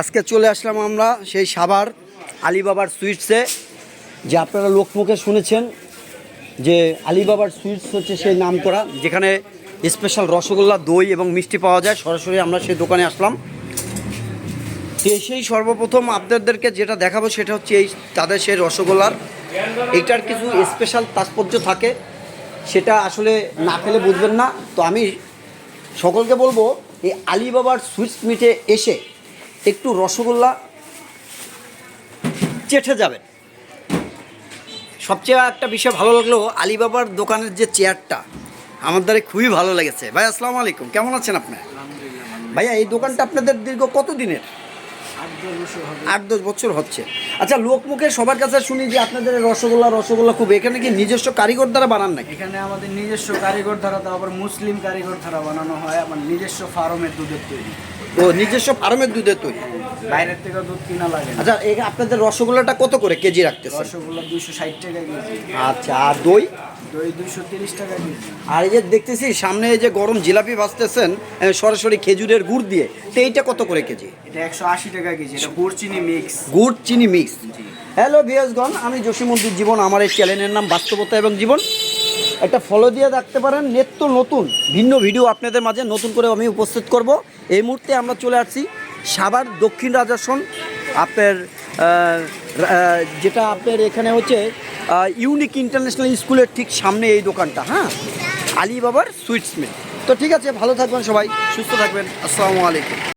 আজকে চলে আসলাম আমরা সেই সাবার আলিবাবার সুইটসে, যে আপনারা লোকমুখে শুনেছেন যে আলিবাবার সুইটস হচ্ছে সেই নাম করা যেখানে স্পেশাল রসগোল্লা, দই এবং মিষ্টি পাওয়া যায়। সরাসরি আমরা সেই দোকানে আসলাম। তো এসেই সর্বপ্রথম আপনাদেরকে যেটা দেখাবো সেটা হচ্ছে এই তাদের সেই রসগোল্লার। এইটার কিছু স্পেশাল তাৎপর্য থাকে, সেটা আসলে না খেলে বুঝবেন না। তো আমি সকলকে বলব, এই আলিবাবার সুইটস মিটে এসে একটু রসগোল্লা চেঠে যাবেন সবচেয়ে একটা বিষয় ভালো লাগল আলিবাবার দোকানের যে চেয়ারটা আমার দ্বারা খুবই ভালো লেগেছে। ভাই আসসালামু আলাইকুম। কেমন আছেন আপনি? ভাইয়া এই দোকানটা আপনাদের দীর্ঘ কত দিনের আট দশ বছর হচ্ছে। আচ্ছা লোকমুখে সবার কাছে শুনি যে আপনাদের রসগোল্লা রসগোল্লা খুব এখানে কি নিজস্ব কারিগর দ্বারা বানান নাকি? এখানে আমাদের নিজস্ব কারিগর দ্বারা তো আবার মুসলিম কারিগর দ্বারা বানানো হয় আমার নিজস্ব ফার্মের দুধের তৈরি। ও নিজস্ব ফার্মের দুধের তৈরি? বাইরের থেকে দুধ কিনা লাগে না। আচ্ছা এই আপনাদের রসগোল্লাটা কত করে কেজি রাখতেছে রসগোল্লা দুইশো ষাট টাকা কেজি। আচ্ছা আর দই? দই দুইশো তিরিশ টাকা কেজি। আর এই যে দেখতেছি সামনে এই যে গরম জিলাপি ভাজতেছেন এ, সরাসরি খেজুরের গুড় দিয়ে তো এইটা কত করে কেজি? এটা একশো আশি টাকা কেজি এটা গুড় চিনি মিক্স। গুড় চিনি মিক্স। হ্যালো ভিএসগণ আমি জসীমন্দির জীবন, আমার এই চ্যানেলের নাম বাস্তবতা এবং জীবন। একটা ফলো দিয়ে রাখতে পারেন, নিত্য নতুন, ভিন্ন ভিডিও আপনাদের মাঝে নতুন করে আমি উপস্থিত করব। এই মুহূর্তে আমরা চলে আসছি সাভার দক্ষিণ রাজাসন আপনার যেটা আপনার এখানে হচ্ছে ইউনিক ইন্টারন্যাশনাল স্কুলের ঠিক সামনে এই দোকানটা হ্যাঁ? আলিবাবার সুইটস মিল তো ঠিক আছে, ভালো থাকবেন সবাই, সুস্থ থাকবেন, আসসালামু আলাইকুম।